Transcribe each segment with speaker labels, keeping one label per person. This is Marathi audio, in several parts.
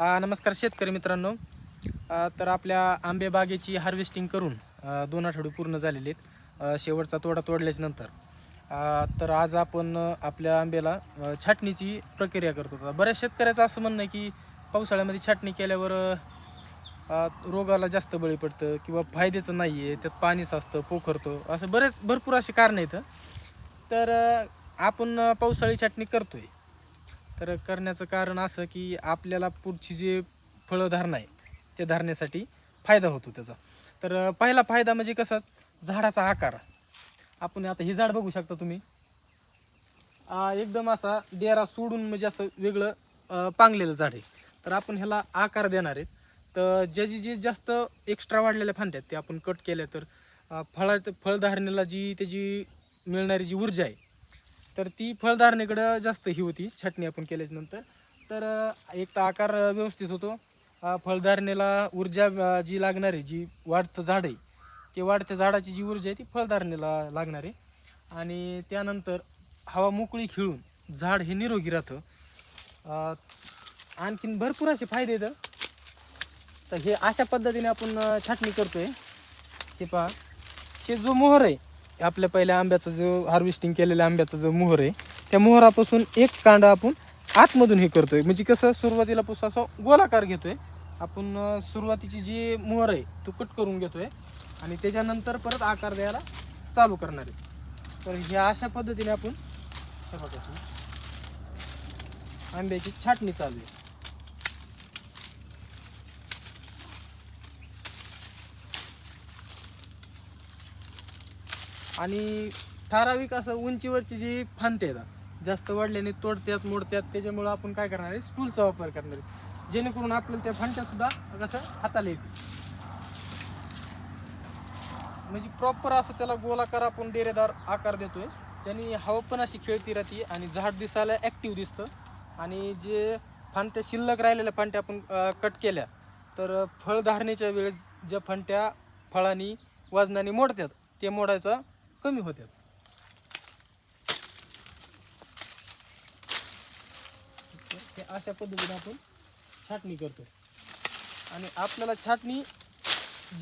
Speaker 1: नमस्कार शेतकरी मित्रांनो. तर आपल्या आंबे बागेची हार्वेस्टिंग करून दोन आठवडे पूर्ण झालेले आहेत. शेवटचा तोडा तोडल्याच्या नंतर. तर आज आपण आपल्या आंब्याला छाटणीची प्रक्रिया करतो बऱ्याच शेतकऱ्याचं असं म्हणणं आहे की पावसाळ्यामध्ये छाटणी केल्यावर रोगाला जास्त बळी पडतं किंवा फायद्याचं नाही आहे त्यात पाणी साचतं पोखरतं असं बरेच भरपूर असे कारणं आहेत. तर आपण पावसाळी छाटणी करतोय. तर करण्याचं कारण असं की आपल्याला पुढची जे फळं धारणं आहे ते धारण्यासाठी फायदा होतो त्याचा. तर पहिला फायदा म्हणजे कसं? झाडाचा आकार. आपण आता हे झाड बघू शकता तुम्ही. एकदम असा डेरा सोडून म्हणजे असं वेगळं पांगलेलं झाड आहे. तर आपण ह्याला आकार देणार आहेत. तर ज्याची जे जास्त एक्स्ट्रा वाढलेल्या फांद्या आहेत ते आपण कट केल्या तर फळा फळधारणेला जी त्याची मिळणारी जी ऊर्जा आहे तर ती फळधारणेकडं जास्त ही होती छाटणी आपण केल्याच्यानंतर तर एक तर आकार व्यवस्थित होतो. फळधारणेला ऊर्जा जी लागणार आहे जी वाढतं झाड आहे ते वाढत्या झाडाची जी ऊर्जा आहे ती फळधारणेला लागणार आहे. आणि त्यानंतर हवा मोकळी खिळून झाड हे निरोगी राहतं. आणखीन भरपूर असे फायदे आहेत. तर हे अशा पद्धतीने आपण छाटणी छाटणी करतोय. ते पहा. हे जो मोहर आहे आपल्या पहिल्या आंब्याचा जो हार्वेस्टिंग केलेल्या आंब्याचा जो मोहर आहे त्या मोहरापासून एक कांडा आपण आतमधून हे करतोय. म्हणजे कसं सुरुवातीला पुस असं गोलाकार घेतोय. आपण सुरुवातीची जी मोहर आहे तो कट करून घेतोय. आणि त्याच्यानंतर परत आकार द्यायला चालू करणार आहे. तर ह्या अशा पद्धतीने आपण आंब्याची छाटणी चालू आहे. आणि ठराविक असं उंचीवरची जी फांते येतात जास्त वाढल्याने तोडत्यात मोडत्यात त्याच्यामुळं आपण काय करणार आहे? स्टूलचा वापर करणार आहे. जेणेकरून आपल्याला त्या फांट्या सुद्धा कसं हाताला येतील. म्हणजे प्रॉपर असं त्याला गोलाकार आपण डेरेदार आकार देतोय. ज्याने हवा पण अशी खेळती राहते आणि झाड दिसायला ॲक्टिव्ह दिसतं. आणि जे फांट्या शिल्लक राहिलेल्या फांट्या आपण कट केल्या तर फळ धारणेच्या वेळेस ज्या फांट्या फळांनी वजनाने मोडतात ते मोडायचा कमी होतात हे अशा पद्धतीने आपण छाटणी करतो आणि आपल्याला छाटणी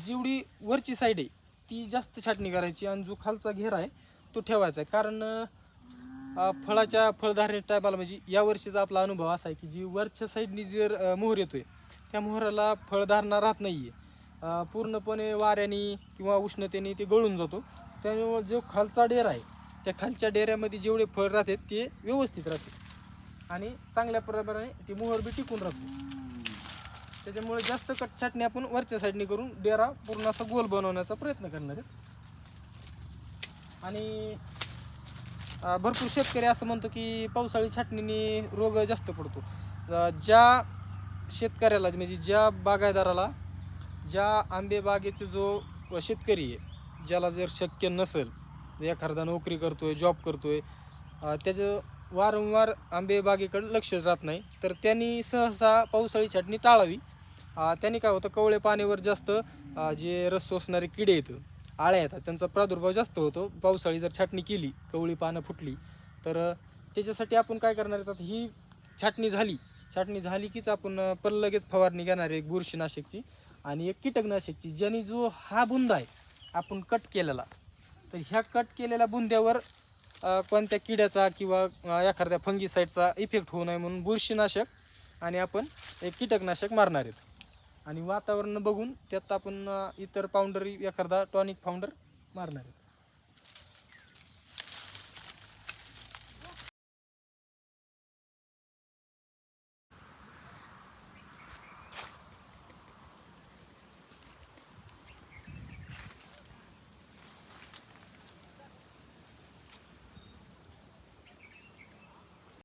Speaker 1: जेवढी वरची साईड आहे ती जास्त छाटणी करायची आणि जो खालचा घेरा आहे तो ठेवायचा आहे. कारण फळाच्या फळधारणे टायपाला म्हणजे या वर्षीचा आपला अनुभव असा आहे की जी वरच्या साईडनी जर मोहर येतोय त्या मोहराला फळधारणा राहत नाही आहे पूर्णपणे वाऱ्याने किंवा उष्णतेने ते गळून जातो. त्यामुळे जो खालचा डेरा आहे त्या खालच्या डेऱ्यामध्ये जेवढे फळ राहतात ते व्यवस्थित राहते. आणि चांगल्या प्रकारे ती मोहर बी टिकून राहते. त्याच्यामुळे जास्त कट छाटणी आपण वरच्या साईडने करून डेरा पूर्ण असा गोल बनवण्याचा प्रयत्न करणार आहे. आणि भरपूर शेतकरी असं म्हणतो की पावसाळी छाटणीने रोग जास्त पडतो. ज्या शेतकऱ्याला म्हणजे ज्या बागायदाराला ज्या आंबे बागेचे जो शेतकरी आहे ज्याला जर शक्य नसेल एखादा नोकरी करतोय जॉब करतोय आहे त्याचं वारंवार आंबे बागेकडे लक्ष राहत नाही. तर त्यांनी सहसा पावसाळी छाटणी टाळावी. त्यांनी काय होतं कवळे पाण्यावर जास्त जे रस सोसणारे किडे येतं आळ्या येतात त्यांचा प्रादुर्भाव जास्त होतो. पावसाळी जर छाटणी केली कवळी पानं फुटली तर त्याच्यासाठी आपण काय करणार येतात ही छाटणी झाली. छाटणी झाली कीच आपण पण लगेच फवारणी घेणार आहे एक बुरशीनाशकची आणि एक कीटकनाशकची ज्याने जो हा बुंदा आहे आपण कट केलेला. तर ह्या कट केलेल्या बुंद्यावर कोणत्या किड्याचा किंवा एखाद्या फंगीसाईडचा इफेक्ट होऊ नये म्हणून बुरशीनाशक आणि आपण एक कीटकनाशक मारणार आहेत. आणि वातावरण बघून त्यात आपण इतर पावडर एखादा टॉनिक पावडर मारणार आहेत.